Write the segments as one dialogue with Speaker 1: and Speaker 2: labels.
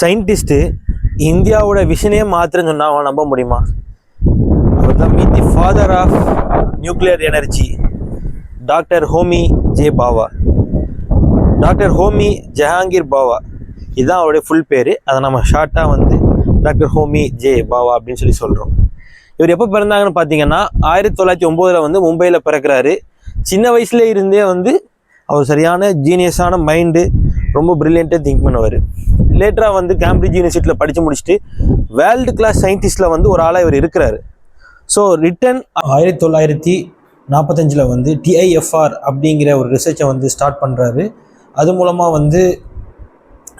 Speaker 1: Scientist இந்தியாவோட விஷனே மாத்திரம் சொன்னால் அவன் நம்ப முடியுமா? அவர் தான் mean the father of nuclear energy doctor Homi J Bhabha doctor Homi Jehangir Bhabha இதுதான் அவருடைய ஃபுல் பேர். அதை நம்ம ஷார்ட்டாக வந்து டாக்டர் ஹோமி ஜே பாவா அப்படின்னு சொல்லி சொல்கிறோம் இவர் எப்போ பிறந்தாங்கன்னு பார்த்தீங்கன்னா ஆயிரத்தி தொள்ளாயிரத்தி ஒம்போதில் வந்து மும்பையில் பிறக்கிறாரு. சின்ன வயசுல இருந்தே வந்து அவர் சரியான ஜீனியஸான மைண்டு ரொம்ப ப்ரில்லியண்ட்டாக திங்க் பண்ணுவார். லேட்டராக வந்து கேம்பிரிட்ஜ் யூனிவர்சிட்டியில் படித்து முடிச்சுட்டு வேர்ல்டு கிளாஸ் சயின்டிஸ்ட்டில் வந்து ஒரு ஆளாக இவர் இருக்கிறாரு. ஸோ ரிட்டன் ஆயிரத்தி தொள்ளாயிரத்தி நாற்பத்தஞ்சில் வந்து டிஐஎஃப்ஆர் அப்படிங்கிற ஒரு ரிசர்ச்சை வந்து ஸ்டார்ட் பண்ணுறாரு அது மூலமாக வந்து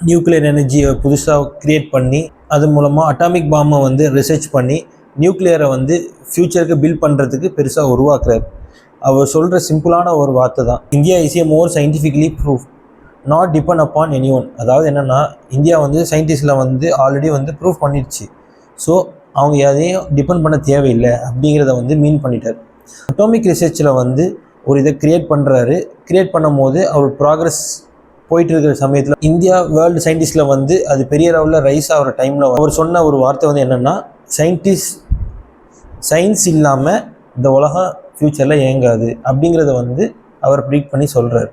Speaker 1: நியூக்ளியர் எனர்ஜியை புதுசாக க்ரியேட் பண்ணி அது மூலமாக அட்டாமிக் பாம்பை வந்து ரிசர்ச் பண்ணி நியூக்ளியரை வந்து ஃப்யூச்சருக்கு பில்ட் பண்ணுறதுக்கு பெருசாக உருவாக்குறாரு. அவர் சொல்கிற சிம்பிளான ஒரு வார்த்தை தான். India is a more scientifically proof not depend upon any one அதாவது என்னென்னா இந்தியா வந்து சயின்டிஸ்டில் வந்து ஆல்ரெடி வந்து ப்ரூஃப் பண்ணிடுச்சு ஸோ அவங்க எதையும் டிபெண்ட் பண்ண தேவையில்லை அப்படிங்கிறத வந்து மீன் பண்ணிட்டார். அட்டோமிக் ரிசர்ச்சில் வந்து ஒரு இதை க்ரியேட் பண்ணுறாரு க்ரியேட் பண்ணும்போது அவர் ப்ராக்ரஸ் போயிட்டு இருக்கிற சமயத்தில் இந்தியா வேர்ல்டு சயின்டிஸ்டில் வந்து அது பெரிய லெவலில் ரைஸ் ஆகிற டைமில் அவர் சொன்ன ஒரு வார்த்தை வந்து என்னென்னா சயின்டிஸ்ட் சயின்ஸ் இல்லாமல் இந்த உலகம் ஃப்யூச்சரில் இயங்காது. அப்படிங்கிறத வந்து அவர் ப்ரீட் பண்ணி சொல்கிறார்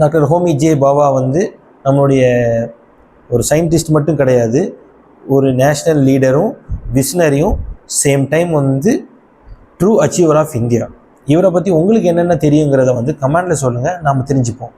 Speaker 1: டாக்டர் ஹோமி ஜே பாபா வந்து நம்மளுடைய ஒரு சயின்டிஸ்ட் மட்டும் கிடையாது ஒரு நேஷ்னல் லீடரும் விஷ்னரியும் சேம் டைம் வந்து ட்ரூ அச்சீவர் ஆஃப் இந்தியா. இவரை பற்றி உங்களுக்கு என்னென்ன தெரியுங்கிறத வந்து கமெண்டில் சொல்லுங்கள் நாம் தெரிஞ்சுப்போம்.